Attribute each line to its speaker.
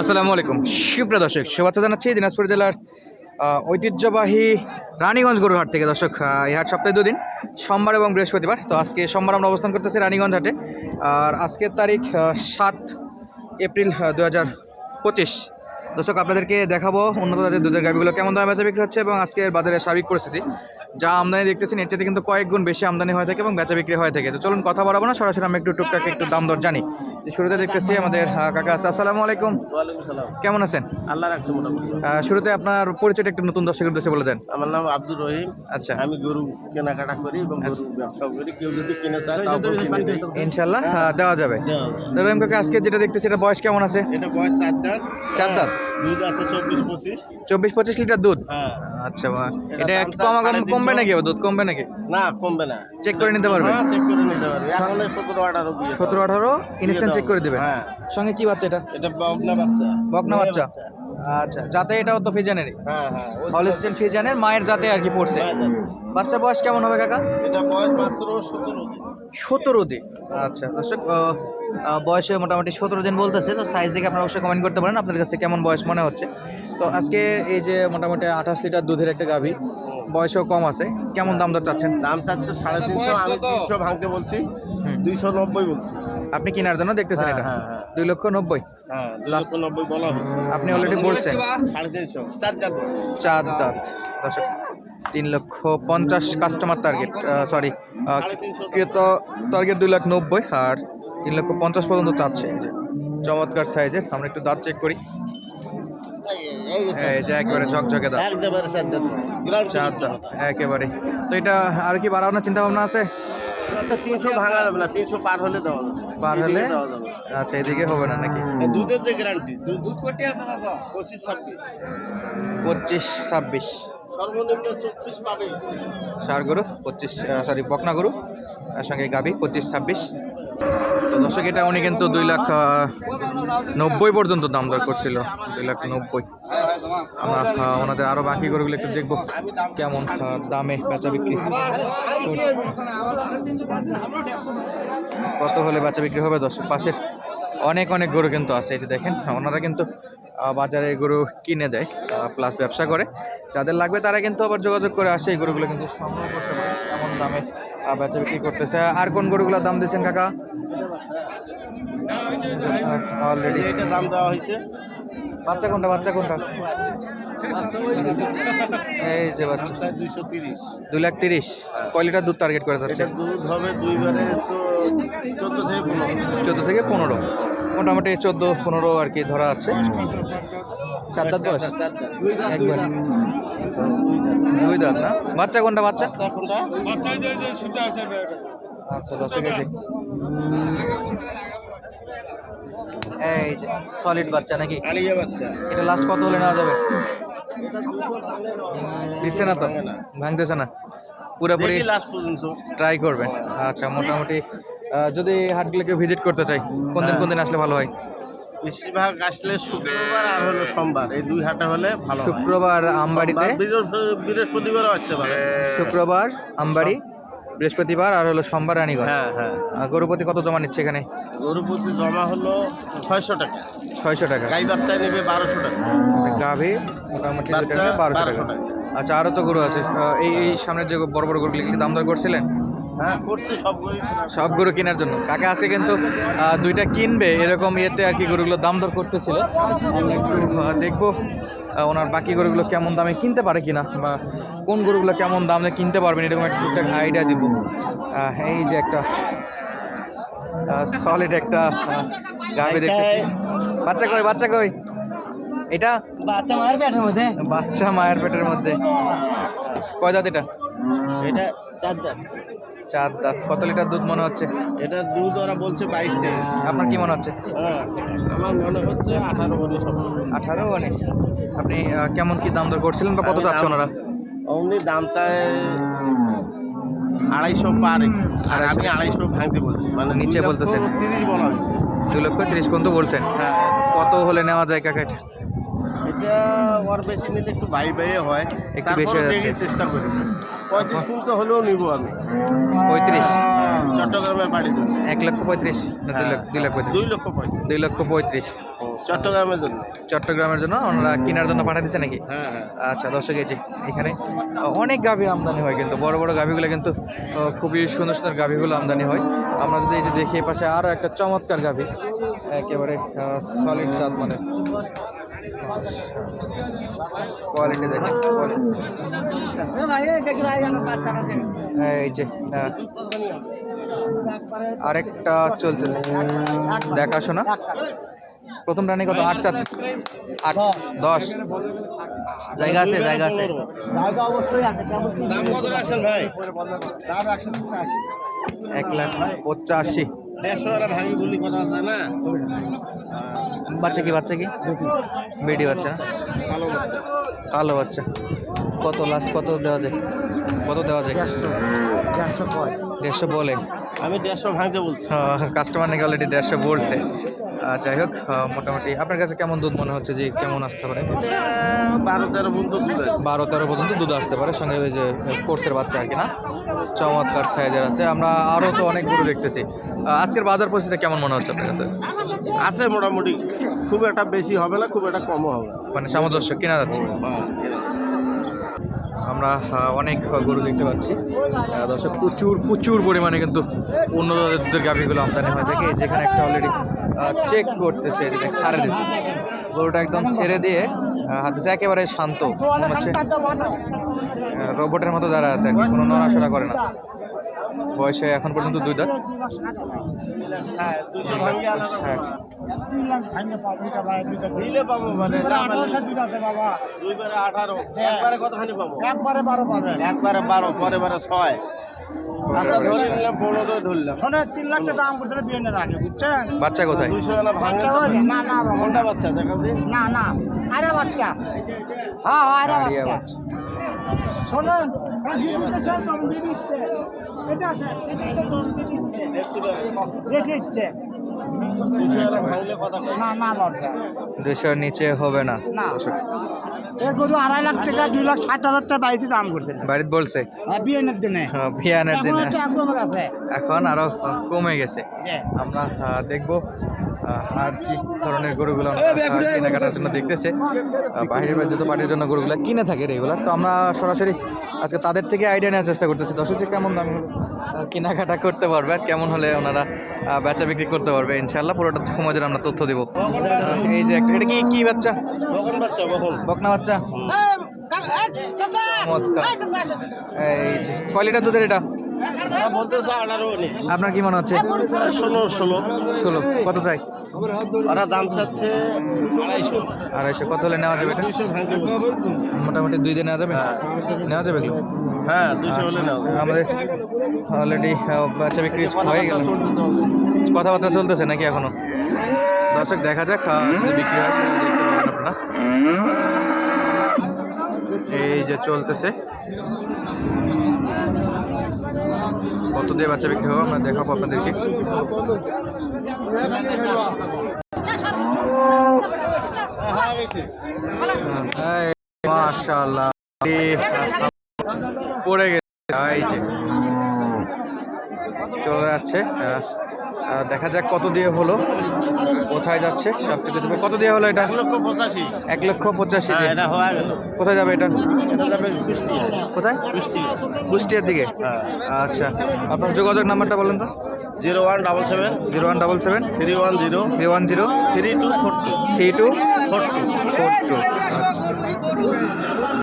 Speaker 1: আসসালামু আলাইকুম। সুপ্রিয় দর্শক, শুভেচ্ছা জানাচ্ছি দিনাজপুর জেলার ঐতিহ্যবাহী রানীগঞ্জ গরুহাট থেকে। দর্শক এই হাট সপ্তাহে দুদিন, সোমবার এবং বৃহস্পতিবার। তো আজকে সোমবার আমরা অবস্থান করতেছি রানীগঞ্জ হাটে। আর আজকের তারিখ সাত এপ্রিল দু হাজার পঁচিশ। দর্শক, আপনাদেরকে দেখাবো উন্নত জাতের দুধের গাভিগুলো কেমন দামে বেচা বিক্রি হচ্ছে এবং আজকের বাজারের সার্বিক পরিস্থিতি। যা আমদানি দেখতেছেন এর চাইতে কিন্তু কয়েক গুণ বেশি আমদানি হয়ে থাকে এবং বেচা বিক্রি হয়ে থাকে। তো চলুন কথা বাড়াবো না সরাসরি আমি একটু টুকটাক একটু দাম দর জানি। শুরুতে দেখতেছি আমাদের কাকা আছে। আসসালামু আলাইকুম। কেমন আছেন?
Speaker 2: আল্লাহ রাখছে
Speaker 1: শুরুতে আপনার পরিচয়টা একটু নতুন দর্শকের উদ্দেশ্যে বলে দেন।
Speaker 2: আমার নাম আব্দুর রহিম।
Speaker 1: আচ্ছা।
Speaker 2: আমি গরু কেনাকাটা করি এবং গরু ব্যবসা করি। কেউ যদি কিনে চায়
Speaker 1: ইনশাল্লাহ দেওয়া যাবে।
Speaker 2: দেওয়া।
Speaker 1: তো রহিম কাকা আজকে যেটা দেখতেছি এটা বয়স কেমন আছে?
Speaker 2: এটা বয়স চার দাঁত।
Speaker 1: চার দাঁত?
Speaker 2: দুধ আছে চব্বিশ পঁচিশ।
Speaker 1: চব্বিশ পঁচিশ লিটার দুধ?
Speaker 2: হ্যাঁ।
Speaker 1: আচ্ছা বাহ।
Speaker 2: এটা
Speaker 1: কমা
Speaker 2: সাড়ে
Speaker 1: কমবে নাকি দুধ কমবে নাকি?
Speaker 2: না কমবে না।
Speaker 1: চেক করে নিতে পারবে?
Speaker 2: হ্যাঁ চেক করে নিতে পারবে। এখন সতেরো আঠারো দিয়ে
Speaker 1: সতেরো আঠারো ইনস্ট্যান্ট চেক করে দেবে
Speaker 2: হ্যাঁ।
Speaker 1: সঙ্গে কি বাচ্চা এটা?
Speaker 2: এটা বকনা বাচ্চা।
Speaker 1: বকনা বাচ্চা? আচ্ছা যাতে এটাও তো ফিজানেরই।
Speaker 2: হ্যাঁ হ্যাঁ
Speaker 1: হলস্টেন ফিজানের মায়ের যাতে আর কি পড়ছে। বাচ্চা বয়স কেমন হবে কাকা?
Speaker 2: এটা বয়স মাত্র সতেরো দিন।
Speaker 1: সতেরো দিন। আচ্ছা দর্শক বয়সে মোটামুটি সতেরো দিন বলতেছে তো সাইজ দেখে আপনারা অবশ্যই কমেন্ট করতে পারেন আপনাদের কাছে কেমন বয়স মনে হচ্ছে। তো আজকে এই যে মোটামুটি আঠাশ লিটার দুধের একটা গাভী বয়সও কম আছে। কেমন দাম দর চাচ্ছেন?
Speaker 2: দাম চাচ্ছে সাড়ে তিনশো আমি তিনশো ভাঙতে বলছি। দুইশো নব্বই বলছি।
Speaker 1: আপনি কেনার জন্য দেখতেছেন
Speaker 2: হ্যাঁ,
Speaker 1: এটা?
Speaker 2: হ্যাঁ, হ্যাঁ।
Speaker 1: দুই লক্ষ নব্বই।
Speaker 2: হ্যাঁ নব্বই বলা হয়েছে।
Speaker 1: আপনি অলরেডি বলছেন।
Speaker 2: সাড়ে তিনশো চার চার
Speaker 1: চার দাঁত। দর্শক তিন লক্ষ পঞ্চাশ কাস্টমার টার্গেট সরি ক্রেত টার্গেট দুই লাখ নব্বই আর তিন লক্ষ পঞ্চাশ পর্যন্ত চাচ্ছে। এই যে চমৎকার সাইজের আমরা একটু দাঁত চেক করি। এই যে একবারে ঝকঝকে দাঁত।
Speaker 2: একবারে চার
Speaker 1: একেবারে। তো এটা আর কি বাড়ানোর চিন্তা ভাবনা আছে
Speaker 2: তিনশো ভাঙা যাবে না তিনশো পার হলে দেওয়া
Speaker 1: পার হলে? আচ্ছা এদিকে হবে না নাকি?
Speaker 2: দুধের যে গ্যারান্টি দুধ কোটি আছে দাদা পঁচিশ ছাব্বিশ।
Speaker 1: পঁচিশ ছাব্বিশ।
Speaker 2: সর্বনিম্ন চব্বিশ পাবে।
Speaker 1: সার গরু পঁচিশ সরি বকনা গরু তার সঙ্গে গাবি পঁচিশ ছাব্বিশ। তো দর্শক এটা উনি কিন্তু দুই লাখ নব্বই পর্যন্ত দাম দর করছিল। দুই লাখ নব্বই। আমরা ওনাদের আরও বাকি গরুগুলো একটু দেখব কেমন দামে বেচা বিক্রি। কত হলে বেচা বিক্রি হবে দর্শক? পাশের অনেক অনেক গরু কিন্তু আছে, এই দেখেন, ওনারা কিন্তু বাজারে গরু কিনে দেয় প্লাস ব্যবসা করে। যাদের লাগবে তারা কিন্তু আবার যোগাযোগ করে আসে, এই গরুগুলো কিন্তু সংগ্রহ করতে পারে এমন দামে বেচা বিক্রি করতেছে। আর কোন গরুগুলোর দাম দিয়েছেন কাকা? অলরেডি
Speaker 2: এটা দাম দেওয়া হয়েছে।
Speaker 1: বাচ্চা কোনটা বাচ্চা কোনটা? এই যে বাচ্চা।
Speaker 2: দুইশো তিরিশ।
Speaker 1: দুই লাখ তিরিশ। কয় লিটার দুধ টার্গেট করে যাচ্ছে?
Speaker 2: দুধ হবে দুইবারে চোদ্দ থেকে পনেরো।
Speaker 1: চোদ্দ থেকে পনেরো। মোটামুটি চোদ্দ পনেরো আর কি ধরা আছে। চার দাঁত একবার। দুই দাঁত। না? বাচ্চা কোনটা বাচ্চা?
Speaker 2: কোনটা?
Speaker 1: আচ্ছা দশ কেজি এই যে সলিড বাচ্চা নাকি? এটা লাস্ট কত হলে নেওয়া যাবে। দিচ্ছে না তো? ভাঙতেছে না। পুরোপুরি
Speaker 2: লাস্ট পর্যন্ত।
Speaker 1: ট্রাই করবেন। আচ্ছা মোটামুটি যদি হাটগুলোকে ভিজিট করতে চাই কোন দিন কোন দিন আসলে ভালো হয়?
Speaker 2: বেশিরভাগ আসলে শুক্রবার আর হলো সোমবার। এই দুই হাটে হলে ভালো
Speaker 1: শুক্রবার আমবাড়িতে?
Speaker 2: বৃহস্পতিবারও আসতে পারে।
Speaker 1: শুক্রবার আমবাড়ি? বৃহস্পতিবার আর হলো সোমবার রানীগঞ্জ।
Speaker 2: হ্যাঁ হ্যাঁ।
Speaker 1: গরুপতি কত জমা নিচ্ছে এখানে?
Speaker 2: গরুপতি জমা হলো ছয়শো টাকা।
Speaker 1: ছয়শো টাকা।
Speaker 2: গাই বাচ্চা নেবে বারোশো টাকা।
Speaker 1: গাভি মোটামুটি বারোশো টাকা। আচ্ছা আরও তো গরু আছে। এই এই সামনের যে বড় বড় গরুগুলি দাম দর করছিলেন?
Speaker 2: করছি সব গরু
Speaker 1: কেনার জন্য। কাকা আছে কিন্তু দুইটা কিনবে এরকম ইয়েতে আর কি গরুগুলো দাম দর করতেছিল। আমরা একটু দেখব ওনার বাকি গরুগুলো কেমন দামে কিনতে পারে কিনা বা কোন গরুগুলো কেমন দামে কিনতে পারবেন এরকম একটা টুকটাক আইডিয়া দিব। এই যে একটা সলিড একটা গাভি দেখতে বাচ্চা কই বাচ্চা কই? এটা?
Speaker 3: বাচ্চা মায়ের পেটের মধ্যে।
Speaker 1: বাচ্চা মায়ের পেটের মধ্যে। কয় দাঁত এটা?
Speaker 2: এটা চার
Speaker 1: চার দাঁত কত লিটার দুধ মনে হচ্ছে?
Speaker 2: এটা দুধ ওরা বলছে বাইশ তেইশ
Speaker 1: আপনার কি মনে হচ্ছে?
Speaker 2: হ্যাঁ আমার মনে হচ্ছে আঠারো সব
Speaker 1: আঠারো অনেক আপনি কেমন কি দাম দর করছিলেন বা কত
Speaker 2: আমি
Speaker 1: চাচ্ছে
Speaker 2: দাম-
Speaker 1: ওনারা
Speaker 2: অমনি দাম চায় আড়াইশো পার। আর। আমি আড়াইশো ভাঙতে বলছি। মানে
Speaker 1: নিচে বলতেছেন।
Speaker 2: তিরিশ বলা হয়েছে।
Speaker 1: দুই লক্ষ তিরিশ পর্যন্ত বলছেন।
Speaker 2: হ্যাঁ।
Speaker 1: কত হলে নেওয়া যায় কাকা এটা
Speaker 2: এটা ওর বেশি নিলে একটু বাই বাইয়ে হয়।
Speaker 1: একটু বেশি হয়ে যাচ্ছে।
Speaker 2: চেষ্টা করি। পঁয়ত্রিশ কুইন্ট হলেও নিবো আমি।
Speaker 1: পঁয়ত্রিশ?
Speaker 2: চট্টগ্রামের বাড়ির জন্য।
Speaker 1: এক লক্ষ পঁয়ত্রিশ? না দুই লক্ষ দুই লক্ষ পঁয়ত্রিশ?
Speaker 2: দুই লক্ষ পঁয়ত্রিশ। চট্টগ্রামের জন্য।
Speaker 1: চট্টগ্রামের জন্য? ওনারা কেনার জন্য পাঠিয়ে দিচ্ছে নাকি?
Speaker 2: হ্যাঁ হ্যাঁ।
Speaker 1: আচ্ছা দর্শক এই যে এখানে অনেক গাভীর আমদানি হয় কিন্তু। বড় বড় গাভীগুলো কিন্তু খুবই সুন্দর সুন্দর গাভীগুলো আমদানি হয়। আমরা যদি এই যে দেখি পাশে আরও একটা চমৎকার গাভী। একেবারে সলিড চাঁদ মানে কোয়ালিটি দেখেন। এই যে আহ, আরেকটা চলতেছে। দেখাশোনা। প্রথম রানে কত? আট চাচ্ছে আট দশ। জায়গা আছে জায়গা আছে। এক লাখ পঁচাশি।
Speaker 2: দেড়শো টাকা ভাঙি বলি কথা আছে না?
Speaker 1: বাচ্চা কি বাচ্চা কি? বেডি বাচ্চা। কালো বাচ্চা। কত লাস্ট কত দেওয়া যায়? কত দেওয়া যায়? দেড়শো বলে।
Speaker 2: আমি দেড়শো ভাঙতে বলছি।
Speaker 1: কাস্টমার নাকি অলরেডি দেড়শো বলছে। যাই হোক মোটামুটি আপনার কাছে কেমন দুধ মনে হচ্ছে যে কেমন আসতে পারে?
Speaker 2: বারো তেরো দুধের
Speaker 1: বারো তেরো পর্যন্ত দুধ আসতে পারে সঙ্গে ওই যে কোর্সের বাচ্চা আর কি না? চমৎকার সাইজের আছে। আমরা আরও তো অনেক গরু দেখতেছি। আজকের বাজার পরিস্থিতি কেমন মনে হচ্ছে আপনার কাছে?
Speaker 2: আছে মোটামুটি। খুব একটা বেশি হবে না খুব একটা কমও হবে না।
Speaker 1: মানে সামঞ্জস্য কেনা যাচ্ছে। আমরা আহ, অনেক গরু দেখতে পাচ্ছি। আহ, দর্শক প্রচুর প্রচুর পরিমাণে কিন্তু উন্নত জাতের গাভিগুলো আমদানি হয়ে। থাকে এই যেখানে একটা অলরেডি চেক করতেছে যেটা সারে দিচ্ছে গরুটা একদম ছেড়ে দিয়ে আহ, হাত দিচ্ছে একেবারে শান্ত। মনে হচ্ছে রোবটের মতো দাঁড়া আছে আর কি, কোনো নড়াচড়া করে না। বয়সে এখন পর্যন্ত দুই দাঁত ষাট।
Speaker 2: একবারে পাবো
Speaker 3: একবারে বারো পাবেন
Speaker 2: একবারে বারো পরে বারে ছয় আচ্ছা ধরে নিলাম পনেরো ধরলাম
Speaker 3: শোনে তিন লাখ টাকা দাম করছিল বিয়েনের আগে বুঝছেন
Speaker 1: বাচ্চা কোথায়?
Speaker 2: না
Speaker 3: বাচ্চা না না
Speaker 2: বাচ্চা দেখা
Speaker 3: না না আরে বাচ্চা। হ্যাঁ হ্যাঁ আরে বাচ্চা। শোনেন দিচ্ছে। এটা এটা তো দিচ্ছে।
Speaker 1: দুশোর নিচে হবে না।
Speaker 3: গরু আড়াই লাখ টাকা দুই লাখ ষাট হাজার টাকা বাড়িতে দাম করছিল
Speaker 1: বাড়িতে বলছে?
Speaker 3: বিয়েনের দিনে।
Speaker 1: ভিয়ানের
Speaker 3: এখন
Speaker 1: দিনে। আরও কমে গেছে। আমরা দেখব। আর কি ধরনের গরুগুলো কেনাকাটার জন্য দেখতেছে। বাইরের রাজ্যে পার্টির জন্য গরুগুলো কিনে থাকে রেগুলার। তো আমরা সরাসরি আজকে তাদের থেকে আইডিয়া নেওয়ার চেষ্টা করতেছি। দর্শক যে কেমন দাম কেনাকাটা করতে পারবে আর কেমন হলে ওনারা বেচা বিক্রি করতে পারবে ইনশাল্লাহ পুরোটা সময় আমরা তথ্য দিব। এই যে একটা এটা কি কি বাচ্চা?
Speaker 2: বকন বাচ্চা
Speaker 1: এই যে কয় লিটার দুধের এটা? আপনার কি মনে হচ্ছে?
Speaker 2: ষোলো ষোলো।
Speaker 1: ষোলো। কত চাই?
Speaker 2: ওরা দাম চাচ্ছে আড়াইশো।
Speaker 1: আড়াইশো। কত হলে নেওয়া যাবে। মোটামুটি দুই দিন নেওয়া যাবে? নেওয়া যাবে এগুলো?
Speaker 2: হ্যাঁ নাও
Speaker 1: আমাদের অলরেডি বাচ্চা বিক্রি হয়ে গেল। কথাবার্তা চলতেছে নাকি এখনও? দর্শক দেখা যাক বিক্রি হয় আপনারা। এই যে চলতেছে। কত দিয়ে বাচ্চা বিক্রি হবে আমরা দেখাবো আপনাদেরকে।
Speaker 2: হ্যাঁ
Speaker 1: মাশাল্লাহ পড়ে গেছে। চলে যাচ্ছে আহ, দেখা যাক কত দিয়ে হলো কোথায় যাচ্ছে সব থেকে দেবে। কত দিয়ে হলো এটা?
Speaker 2: এক লক্ষ পঁচাশি।
Speaker 1: এক লক্ষ পঁচাশি
Speaker 2: হ্যাঁ এটা গেল।
Speaker 1: কোথায় যাবে এটা? কোথায়?
Speaker 2: কুষ্টিয়া।
Speaker 1: কুষ্টিয়ার দিকে?
Speaker 2: হ্যাঁ।
Speaker 1: আচ্ছা আপনার যোগাযোগ নাম্বারটা বলেন তো।
Speaker 2: Zero one double seven.
Speaker 1: Zero one double seven.
Speaker 2: Three one zero.
Speaker 1: Three one zero.
Speaker 2: Three two four two.
Speaker 1: Three two
Speaker 2: four two.
Speaker 1: Four two.